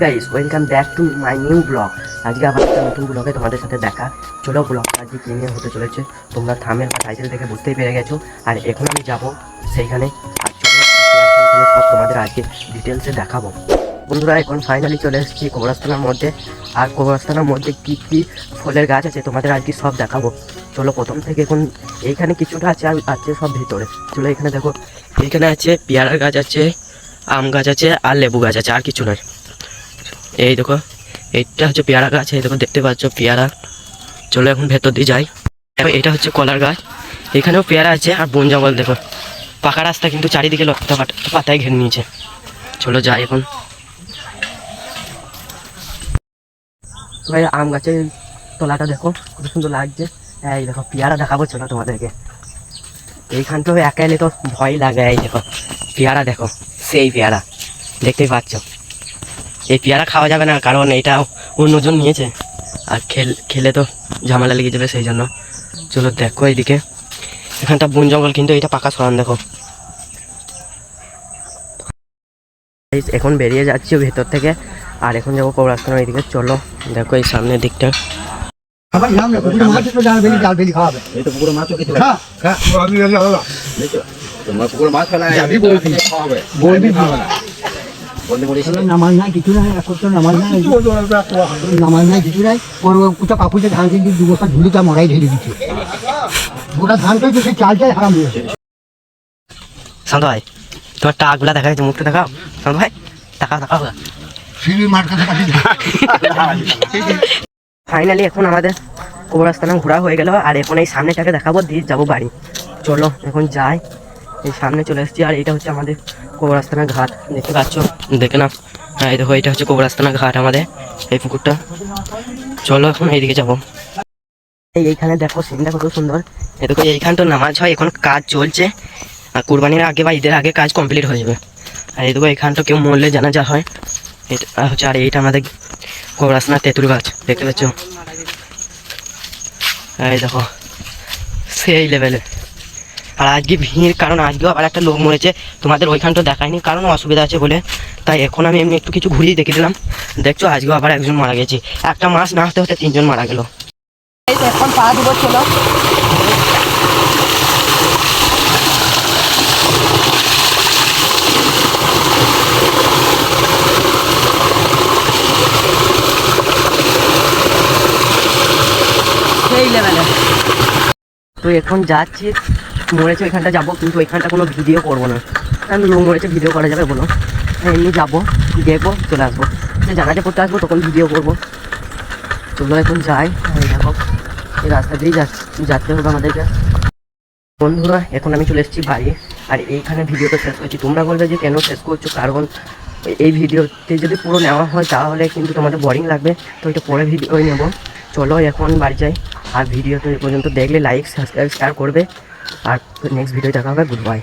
Guys welcome back to my new blog আজকে আবার একটা নতুন ব্লগে তোমাদের সাথে দেখা। চলো ব্লগটা আজকে কি নিয়ে হতে চলেছে, তোমরা থামের বা টাইটেল দেখে বুঝতেই পেরে গেছো। আর এখন আমি যাব সেইখানে সব তোমাদের আজকে ডিটেলসে দেখাবো। বন্ধুরা, এখন ফাইনালি চলে এসেছি কবরস্থানের মধ্যে। আর কবরস্থানের মধ্যে কি কি ফলের গাছ আছে তোমাদের আজকে সব দেখাবো। চলো প্রথম থেকে এখন এইখানে কিছুটা আছে, আর আছে সব ভিতরে। চলো এখানে দেখো, এইখানে আছে পেয়ারার গাছ আছে, আম গাছ আছে, আর লেবু গাছ আছে, আর কিছু নয়। এই দেখো, এইটা হচ্ছে পেয়ারা গাছ, এই দেখো, দেখতে পাচ্ছ পেয়ারা। চলো এখন ভেতর দিয়ে যাই। এটা হচ্ছে কলার গাছ। এখানেও পেয়ারা আছে, আর বন জঙ্গল দেখো। পাকা রাস্তা, কিন্তু চারিদিকে লতা পাতায় ঘেরে নিয়েছে। চলো যাই এখন। ভাই, আম গাছের তলাটা দেখো, কত সুন্দর লাগছে। এই দেখো, পেয়ারা দেখাবো, চলো তোমাদেরকে। এইখানটাও একা এলে তো ভয় লাগে, এই দেখো। পেয়ারা দেখো, সেই পেয়ারা। দেখতেই পাচ্ছ? এই পেয়ারা খাওয়া যাবে না কারণ এটা অন্যজন নিয়েছে। আর খেল খেলে তো ঝামেলা লেগে যাবে সেই জন্য। চলো দেখো এইদিকে এখানটা বন জঙ্গল কিন্তু এটা পাকা সরান দেখো। এখন বেরিয়ে যাচ্ছি ভেতর থেকে। আর এখন যাব কবরাস্তান এইদিকে চলো দেখো এই সামনের দিকটা। মাছ নামাজ নাই কিছু নাই এখন তো নামাজ নাই। নামাজ নাই কিছু নাই। ওর কুচা কাপুরে ধান কিনতে দু বছর ঝুলিটা মরাই ঢেলে দিচ্ছে গোটা ধান তো সে চালটাই হারাম হয়েছে। শান্ত ভাই তোমার টাকগুলা দেখা যাচ্ছে মুখটা দেখাও। শান্ত ভাই টাকা দেখাও। সিঁড়ি মার কাছে কাছে ফাইনালি এখন আমাদের কবরস্থানে ঘোরা হয়ে গেল। আর এখন এই সামনেটাকে দেখাবো দিয়ে যাব বাড়ি। চলো এখন যাই। এই সামনে চলে এসেছি, আর এটা হচ্ছে আমাদের কবরস্থানের ঘাট। দেখতে পাচ্ছ? দেখে না হ্যাঁ এই দেখো, এটা হচ্ছে কবরস্থানের ঘাট আমাদের, এই পুকুরটা। চলো এখন এইদিকে যাব। এই এইখানে দেখো, সিনটা কত সুন্দর। এই দেখো তো নামাজ হয়, এখন কাজ চলছে। আর কুরবানির আগে বা ঈদের আগে কাজ কমপ্লিট হয়ে যাবে। আর এই দেখো এইখানটা কেউ মরলে জানাজা হয়। এটা হচ্ছে, আর এইটা আমাদের কবরাসনা তেঁতুল গাছ, দেখতে পাচ্ছ? এই দেখো, সেই লেভেলে আর আজকে ভিড়, কারণ আজকেও আবার একটা লোক মরেছে। তোমাদের ওইখানটা দেখায়নি, কারণ অসুবিধা আছে বলে। তাই এখন আমি এমনি একটু কিছু ঘুরিয়ে দেখে দিলাম। দেখছ, আজকেও আবার একজন মারা গেছে। একটা মাস না হতে হতে তিনজন মারা গেল। এখন ছিল তো এখন যাচ্ছি মরেছে ওইখানটা যাব, কিন্তু ওইখানটা কোনো ভিডিও করব না। লোক মরেছে ভিডিও করা যাবে, বলো। এমনি যাব, দেখব, চলে আসব। যে জানাজা করতে আসব, তখন ভিডিও করব। চলো এখন যাই। দেখো, এই রাস্তা দিয়েই যাচ্ছি হবে আমাদেরকে। বন্ধুরা, এখন আমি চলে এসেছি বাড়ি। আর এইখানে ভিডিওটা শেষ করছি। তোমরা বলবে যে কেন শেষ করছ? কারণ এই ভিডিওতে যদি পুরো নেওয়া হয়, তাহলে কিন্তু তোমাদের বোরিং লাগবে। তো এটা পরে ভিডিওই নেব। চলো এখন বাড়ি যাই। আর ভিডিওটা এই পর্যন্ত দেখলে লাইক সাবস্ক্রাইব শেয়ার করবে। আর নেক্সট ভিডিও দেখা হবে গুড বাই